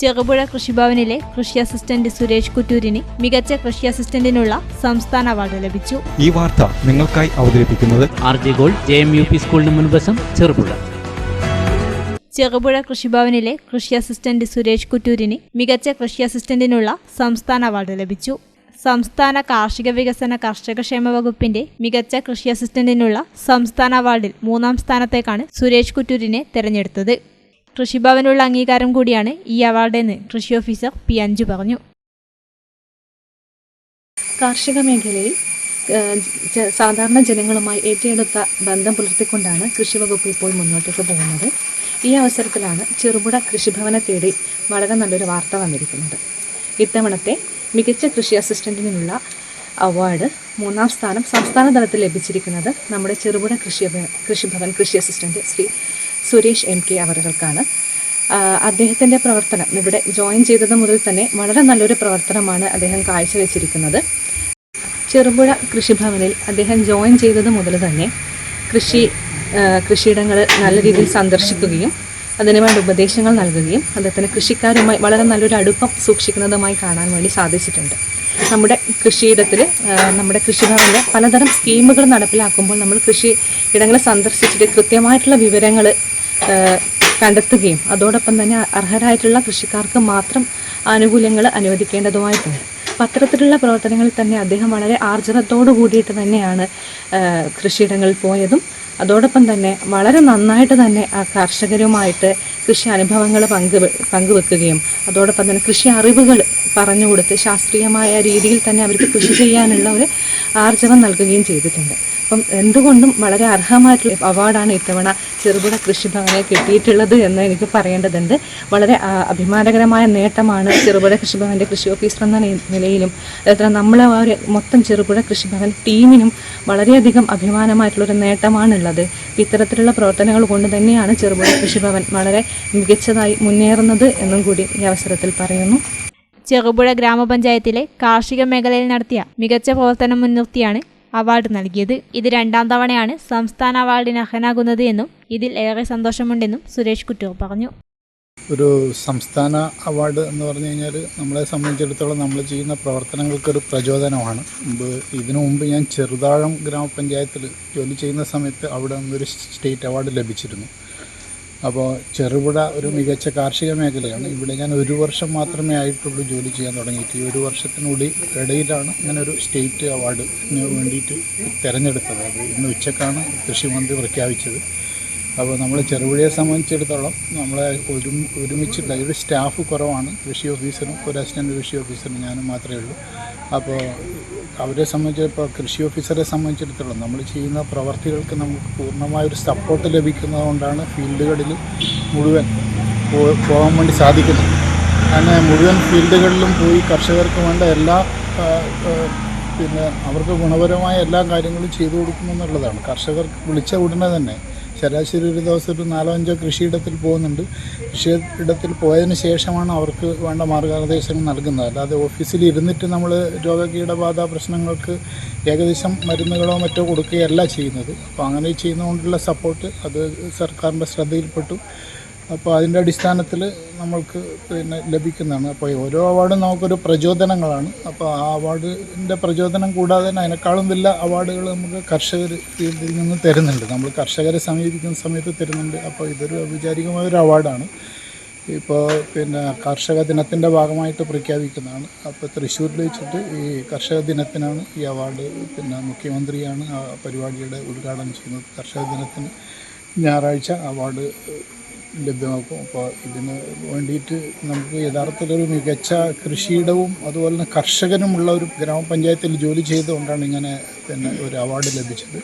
ചെറുപുഴ കൃഷിഭവനിലെ കൃഷി അസിസ്റ്റന്റ് സുരേഷ് കുറ്റൂരിന് മികച്ച കൃഷി അസിസ്റ്റന്റിനുള്ള സംസ്ഥാന അവാർഡ് ലഭിച്ചു. ഈ വാർത്ത നിങ്ങൾക്കായി അവതരിപ്പിക്കുന്നത് R J gold J M U P സ്കൂളിന് മുൻവശം ചെറുപുഴ. ചെറുപുഴ കൃഷിഭവനിലെ കൃഷി അസിസ്റ്റന്റ് സുരേഷ് കുറ്റൂരിന് മികച്ച കൃഷി അസിസ്റ്റന്റിനുള്ള സംസ്ഥാന അവാർഡ് ലഭിച്ചു. സംസ്ഥാന കാർഷിക വികസന കർഷക ക്ഷേമ വകുപ്പിന്റെ മികച്ച കൃഷി അസിസ്റ്റന്റിനുള്ള സംസ്ഥാന അവാർഡിൽ മൂന്നാം സ്ഥാനത്തേക്കാണ് സുരേഷ് കുറ്റൂരിനെ തെരഞ്ഞെടുത്തത്. കൃഷിഭവനുള്ള അംഗീകാരം കൂടിയാണ് ഈ അവാർഡെന്ന് കൃഷി ഓഫീസർ പി അഞ്ചു പറഞ്ഞു. കാർഷിക മേഖലയിൽ സാധാരണ ജനങ്ങളുമായി ഏറ്റെടുത്ത ബന്ധം പുലർത്തിക്കൊണ്ടാണ് കൃഷി വകുപ്പ് ഇപ്പോൾ മുന്നോട്ടേക്ക് പോകുന്നത്. ഈ അവസരത്തിലാണ് ചെറുപുഴ കൃഷിഭവനെ തേടി വളരെ നല്ലൊരു വാർത്ത വന്നിരിക്കുന്നത്. ഇത്തവണത്തെ മികച്ച കൃഷി അസിസ്റ്റന്റിനുള്ള അവാർഡ് മൂന്നാം സ്ഥാനം സംസ്ഥാന തലത്തിൽ ലഭിച്ചിരിക്കുന്നത് നമ്മുടെ ചെറുപുഴ കൃഷി കൃഷിഭവൻ കൃഷി assistant Shri Suresh M K അവറുകൾക്കാണ്. അദ്ദേഹത്തിന്റെ പ്രവർത്തനം ഇവിടെ ജോയിൻ ചെയ്തത് മുതൽ തന്നെ വളരെ നല്ലൊരു പ്രവർത്തനമാണ് അദ്ദേഹം കാഴ്ചവെച്ചിരിക്കുന്നത്. ചെറുപുഴ കൃഷിഭവനിൽ അദ്ദേഹം ജോയിൻ ചെയ്തത് മുതൽ തന്നെ കൃഷി കൃഷിയിടങ്ങൾ നല്ല രീതിയിൽ സന്ദർശിക്കുകയും അതിനുവേണ്ട ഉപദേശങ്ങൾ നൽകുകയും അദ്ദേഹത്തിന് കൃഷിക്കാരുമായി വളരെ നല്ലൊരു അടുപ്പം സൂക്ഷിക്കുന്നതുമായി കാണാൻ വേണ്ടി സാധിച്ചിട്ടുണ്ട്. നമ്മുടെ കൃഷിയിടത്തിൽ നമ്മുടെ കൃഷിഭവനിൽ പലതരം സ്കീമുകൾ നടപ്പിലാക്കുമ്പോൾ നമ്മൾ കൃഷി ഇടങ്ങളെ സന്ദർശിച്ചിട്ട് കൃത്യമായിട്ടുള്ള വിവരങ്ങൾ കണ്ടെത്തുകയും അതോടൊപ്പം തന്നെ അർഹരായിട്ടുള്ള കൃഷിക്കാർക്ക് മാത്രം ആനുകൂല്യങ്ങൾ അനുവദിക്കേണ്ടതുമായിട്ടുണ്ട്. പത്രത്തിലുള്ള പ്രവർത്തനങ്ങളിൽ തന്നെ അദ്ദേഹം വളരെ ആർജവത്തോടു കൂടിയിട്ട് തന്നെയാണ് കൃഷിയിടങ്ങളിൽ പോയതും അതോടൊപ്പം തന്നെ വളരെ നന്നായിട്ട് തന്നെ ആ കർഷകരുമായിട്ട് കൃഷി അനുഭവങ്ങൾ പങ്കു പങ്കുവെക്കുകയും അതോടൊപ്പം തന്നെ കൃഷി അറിവുകൾ പറഞ്ഞു കൊടുത്ത് ശാസ്ത്രീയമായ രീതിയിൽ തന്നെ അവർക്ക് കൃഷി ചെയ്യാനുള്ള ഒരു ആർജവം നൽകുകയും ചെയ്തിട്ടുണ്ട്. അപ്പം എന്തുകൊണ്ടും വളരെ അർഹമായിട്ടുള്ള അവാർഡാണ് ഇത്തവണ ചെറുപുഴ കൃഷിഭവനെ കിട്ടിയിട്ടുള്ളത് എന്ന് എനിക്ക് പറയേണ്ടതുണ്ട്. വളരെ അഭിമാനകരമായ നേട്ടമാണ് ചെറുപുഴ കൃഷിഭവന്റെ കൃഷി ഓഫീസർ എന്ന നിലയിലും. അതുപോലെ നമ്മളെ ഒരു മൊത്തം ചെറുപുഴ കൃഷിഭവൻ ടീമിനും വളരെയധികം അഭിമാനമായിട്ടുള്ളൊരു നേട്ടമാണുള്ളത്. ഇത്തരത്തിലുള്ള പ്രവർത്തനങ്ങൾ കൊണ്ട് തന്നെയാണ് ചെറുപുഴ കൃഷിഭവൻ വളരെ മികച്ചതായി മുന്നേറുന്നത് എന്നും കൂടി ഈ അവസരത്തിൽ പറയുന്നു. ചെറുപുഴ ഗ്രാമപഞ്ചായത്തിലെ കാർഷിക മേഖലയിൽ നടത്തിയ മികച്ച പ്രവർത്തനം മുൻനിർത്തിയാണ് അവാർഡ് നൽകിയത്. ഇത് രണ്ടാം തവണയാണ് സംസ്ഥാന അവാർഡിന് അർഹനാകുന്നത് എന്നും ഇതിൽ ഏറെ സന്തോഷമുണ്ടെന്നും സുരേഷ് കുറ്റൂർ പറഞ്ഞു. ഒരു സംസ്ഥാന അവാർഡ് എന്ന് പറഞ്ഞു കഴിഞ്ഞാൽ നമ്മളെ സംബന്ധിച്ചിടത്തോളം നമ്മൾ ചെയ്യുന്ന പ്രവർത്തനങ്ങൾക്കൊരു പ്രചോദനമാണ്. മുമ്പ് ഇതിനു മുമ്പ് ഞാൻ ചെറുതാഴം ഗ്രാമപഞ്ചായത്തിൽ ജോലി ചെയ്യുന്ന സമയത്ത് അവിടെ നിന്നൊരു സ്റ്റേറ്റ് അവാർഡ് ലഭിച്ചിരുന്നു. അപ്പോൾ ചെറുപുഴ ഒരു മികച്ച കാർഷിക മേഖലയാണ്. ഇവിടെ ഞാൻ ഒരു വർഷം മാത്രമേ ആയിട്ടുള്ളൂ ജോലി ചെയ്യാൻ തുടങ്ങിയിട്ട്. ഈ ഒരു വർഷത്തിനുള്ളിൽ ഇടയിലാണ് ഞാനൊരു സ്റ്റേറ്റ് അവാർഡിന് വേണ്ടിയിട്ട് തിരഞ്ഞെടുത്തത്. അത് ഇന്ന് ഉച്ചക്കാണ് കൃഷിമന്ത്രി പ്രഖ്യാപിച്ചത്. അപ്പോൾ നമ്മൾ ചെറുപുഴയെ സംബന്ധിച്ചിടത്തോളം നമ്മളെ ഒരു ഒരുമിച്ചിട്ടുള്ള ഒരു സ്റ്റാഫ് കുറവാണ്. കൃഷി ഓഫീസറും ഒരു അസിസ്റ്റന്റ് കൃഷി ഓഫീസറും ഞാനും മാത്രമേ ഉള്ളൂ. അപ്പോൾ അവരെ സംബന്ധിച്ച് ഇപ്പോൾ കൃഷി ഓഫീസറെ സംബന്ധിച്ചിടത്തോളം നമ്മൾ ചെയ്യുന്ന പ്രവർത്തികൾക്ക് നമുക്ക് പൂർണമായൊരു സപ്പോർട്ട് ലഭിക്കുന്നതുകൊണ്ടാണ് ഫീൽഡുകളിൽ മുഴുവൻ പോകാൻ വേണ്ടി സാധിക്കുന്നത്. അങ്ങനെ മുഴുവൻ ഫീൽഡുകളിലും പോയി കർഷകർക്ക് വേണ്ട എല്ലാ പിന്നെ അവർക്ക് ഗുണപരമായ എല്ലാ കാര്യങ്ങളും ചെയ്തു കൊടുക്കുമെന്നുള്ളതാണ് കർഷകർ വിളിച്ച ഉടനെ തന്നെ ശരാശരി ഒരു ദിവസം ഒരു നാലോ അഞ്ചോ കൃഷിയിടത്തിൽ പോകുന്നുണ്ട്. കൃഷിയിടത്തിൽ പോയതിന് ശേഷമാണ് അവർക്ക് വേണ്ട മാർഗനിർദ്ദേശങ്ങൾ നൽകുന്നത്. അല്ലാതെ ഓഫീസിൽ ഇരുന്നിട്ട് നമ്മൾ രോഗകീടബാധ പ്രശ്നങ്ങൾക്ക് ഏകദേശം മരുന്നുകളോ മറ്റോ കൊടുക്കുകയല്ല ചെയ്യുന്നത്. അപ്പോൾ അങ്ങനെ ചെയ്യുന്നതുകൊണ്ടുള്ള സപ്പോർട്ട് അത് സർക്കാരിന്റെ ശ്രദ്ധയിൽപ്പെട്ടു. അപ്പോൾ അതിന്റെ അടിസ്ഥാനത്തിൽ നമ്മൾക്ക് പിന്നെ ലഭിക്കുന്നതാണ്. അപ്പോൾ ഓരോ അവാർഡും നമുക്കൊരു പ്രചോദനങ്ങളാണ്. അപ്പോൾ ആ അവാർഡിന്റെ പ്രചോദനം കൂടാതെ തന്നെ അതിനേക്കാളും വലിയ അവാർഡുകൾ നമുക്ക് കർഷകർ ഇതിൽ നിന്ന് തരുന്നുണ്ട്. നമ്മൾ കർഷകരെ സമീപിക്കുന്ന സമയത്ത് തരുന്നുണ്ട്. അപ്പോൾ ഇതൊരു ഔപചാരികമായ ഒരു അവാർഡാണ് ഇപ്പോൾ പിന്നെ കർഷക ദിനത്തിന്റെ ഭാഗമായിട്ട് പ്രഖ്യാപിക്കുന്നതാണ്. അപ്പോൾ തൃശ്ശൂരിൽ വെച്ചിട്ട് ഈ കർഷക ദിനത്തിനാണ് ഈ അവാർഡ് പിന്നെ മുഖ്യമന്ത്രിയാണ് ആ പരിപാടിയുടെ ഉദ്ഘാടനം ചെയ്യുന്നത്. കർഷക ദിനത്തിന് ഞായറാഴ്ച അവാർഡ് ലഭ്യമാക്കും. അപ്പോൾ ഇതിന് വേണ്ടിയിട്ട് നമുക്ക് യഥാർത്ഥത്തിലൊരു മികച്ച കൃഷിയിടവും അതുപോലെ തന്നെ കർഷകനുമുള്ള ഒരു ഗ്രാമപഞ്ചായത്തിൽ ജോലി ചെയ്തുകൊണ്ടാണ് ഇങ്ങനെ പിന്നെ ഒരു അവാർഡ് ലഭിച്ചത്.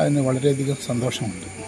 അതിന് വളരെയധികം സന്തോഷമുണ്ട്.